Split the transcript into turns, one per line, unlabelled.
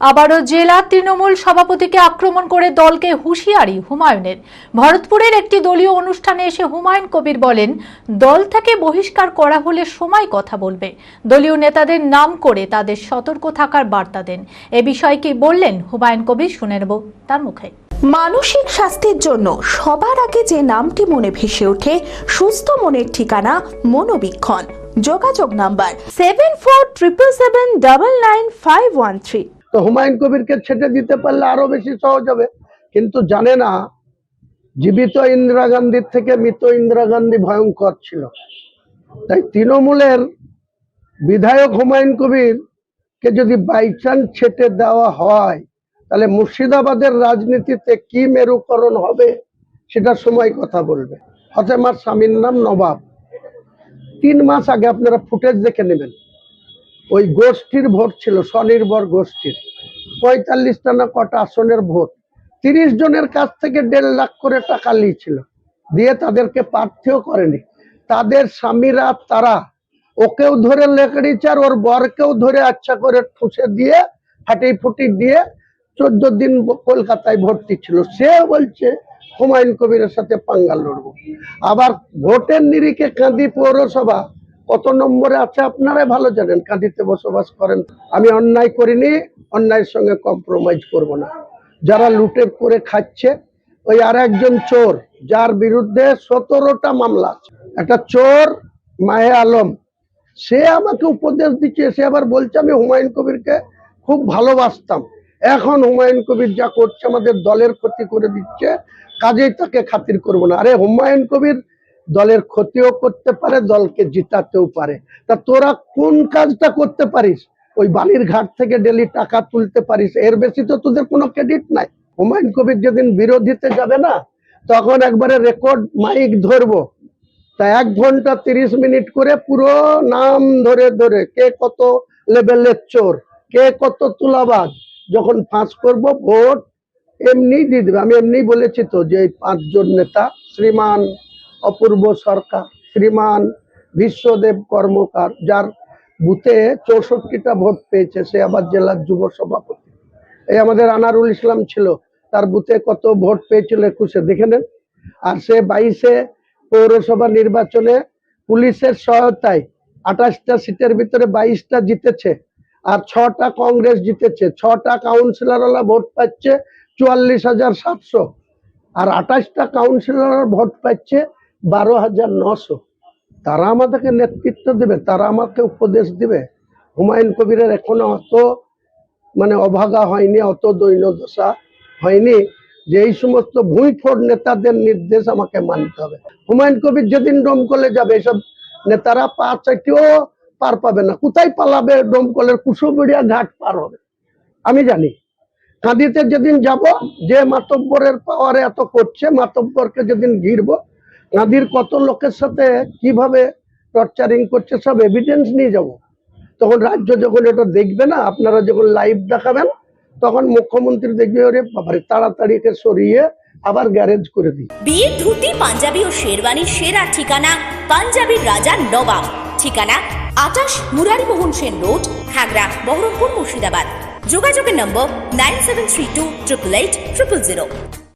আবারও জেলা তৃণমূল সভাপতিকে আক্রমণ করে দলকে হুঁশিয়ারি হুমায়ুনের। ভরতপুরের একটি দলীয় অনুষ্ঠানে এসে হুমায়ুন কবির বলেন, দল থেকে বহিষ্কার করা হলে সময় কথা বলবে। দলীয় নেতাদের নাম করে তাদের সতর্ক থাকার বার্তা দেন। এ বিষয়ে কি বললেন হুমায়ুন কবির শুনে নেব তার মুখে।
মানসিক স্বাস্থ্যের জন্য সবার আগে যে নামটি মনে ভেসে ওঠে, সুস্থ মনের ঠিকানা মনোবীক্ষণ। যোগাযোগ number seven four triple seven double nine five one three
তো হুমায়ুন কবিরকে ছেটে দিতে পারলে আরও বেশি সহজ হবে। কিন্তু জানে না, জীবিত ইন্দিরা গান্ধীর থেকে মৃত ইন্দিরা গান্ধী ভয়ঙ্কর ছিল। তাই তৃণমূলের বিধায়ক হুমায়ুন কবির কে যদি বাইচান্স ছেটে দেওয়া হয়, তাহলে মুর্শিদাবাদের রাজনীতিতে কি মেরুকরণ হবে সেটা সময় কথা বলবে। ফতেমার স্বামীর নাম নবাব। তিন মাস আগে আপনারা ফুটেজ দেখে নেবেন। ওই গোষ্ঠীর ভোট ছিল, স্বনির্ভর গোষ্ঠীর। পঁয়তাল্লিশটা না কটা আসনের ভোট। তিরিশ জনের কাছ থেকে দেড় লাখ করে টাকা নিয়েছিল। দিয়ে তাদেরকে প্রার্থীও করেনি। তাদের স্বামীরা, তারা ওকেও ধরে লেকড়িছে আর ওর বরকেও ধরে আচ্ছা করে ঠুসে দিয়ে ফাটি ফুটি দিয়ে চোদ্দ দিন কলকাতায় ভর্তি ছিল। সে বলছে, হুমায়ুন কবিরের সাথে পাঙ্গাল লড়বো। আবার ভোটের নিরিখে কাঁদি পৌরসভা কত নম্বরে আছে আপনারাই ভালো জানেন, কাঁদিতে বসবাস করেন। আমি অন্যায় করিনি, অন্যায়ের সঙ্গে কম্প্রোমাইজ করব না। যারা লুটে করে খাচ্ছে, ওই আর একজন চোর, যার বিরুদ্ধে সতেরোটা মামলা আছে। একটা চোর, মাহে আলম, সে আমাকে উপদেশ দিচ্ছে, সে আবার বলছে, আমি হুমায়ুন কবিরকে খুব ভালোবাসতাম। এখন হুমায়ুন কবির যা করছে, আমাদের দলের ক্ষতি করে দিচ্ছে, কাজেই তাকে খাতির করব না। আরে হুমায়ুন কবির দলের ক্ষতিও করতে পারে, দলকে জিতাতেও পারে। তা তোরা কোন কাজটা করতে পারিস? ওই বালির ঘাট থেকে ডেলি টাকা তুলতে পারিস, এর বেশি তো তোদের কোনো ক্রেডিট নাই। হুমায়ুন কবির যেদিন বিরোধীতে যাবে না, তখন একবারে রেকর্ড মাইক ধরবো। তা এক ঘণ্টা তিরিশ মিনিট করে পুরো নাম ধরে ধরে, কে কত লেভেলের চোর, কে কত তুলাবাজ, যখন ফাঁস করব, ভোট এমনি দিয়ে দেবে। আমি এমনি বলেছি তো যে পাঁচজন নেতা, শ্রীমান অপূর্ব সরকার, শ্রীমান বিশ্বদেব কর্মকার, যার বুথে চৌষট্টিটা ভোট পেয়েছে, সে আবার জেলার যুব সভাপতি। এই আমাদের আনারুল ইসলাম ছিল, তার বুথে কত ভোট পেয়েছিল একুশে, দেখে নেন। আর সে বাইশে পৌরসভা নির্বাচনে পুলিশের সহায়তায় আঠাশটা সিটের ভিতরে বাইশটা জিতেছে, আর ছটা কংগ্রেস জিতেছে। ছটা কাউন্সিলরওয়ালা ভোট পাচ্ছে চুয়াল্লিশ হাজার সাতশো, আর আঠাশটা কাউন্সিলর ভোট পাচ্ছে বারো হাজার নশো। তারা আমাদেরকে নেতৃত্ব দেবে, তারা আমাকে উপদেশ দিবে। হুমায়ুন কবিরের এখনও অত মানে অভাগা হয়নি, অত দৈন্য দশা হয়নি যে এই সমস্ত ভুঁইফোড় নেতাদের নির্দেশ আমাকে মানতে হবে। হুমায়ুন কবির যেদিন ডোমকলে যাবে, এসব নেতারা পা চাইতেও পার পাবে না। কোথায় পালাবে ডোমকলের? কুশোবড়িয়া ঘাট পার হবে। আমি জানি। কাঁদিতে যেদিন যাব, যে মাতব্বরের পাওয়ারে এত করছে, মাতব্বরকে যেদিন ঘিরবো কাঁদির কত লোকের সাথে কীভাবে টর্চারিং করছে সব এভিডেন্স নিয়ে যাব। তখন রাজ্য যখন এটা দেখবে না, আপনারা যখন লাইভ দেখাবেন, তখন মুখ্যমন্ত্রী দেখবে, ওরে বাবারে, তাড়াতাড়ি একে সরিয়ে আবার গ্যারেজ করে দিই।
বিয়ের ধুতি, পাঞ্জাবি ও শেরওয়ানির সেরা ঠিকানা পাঞ্জাবির রাজা নবাব। ঠিকানা আটাশ মুরারিমোহন সেন রোড, খাগড়া, বহরমপুর মুর্শিদাবাদ। যোগাযোগের নম্বর nine seven three two triple eight triple zero.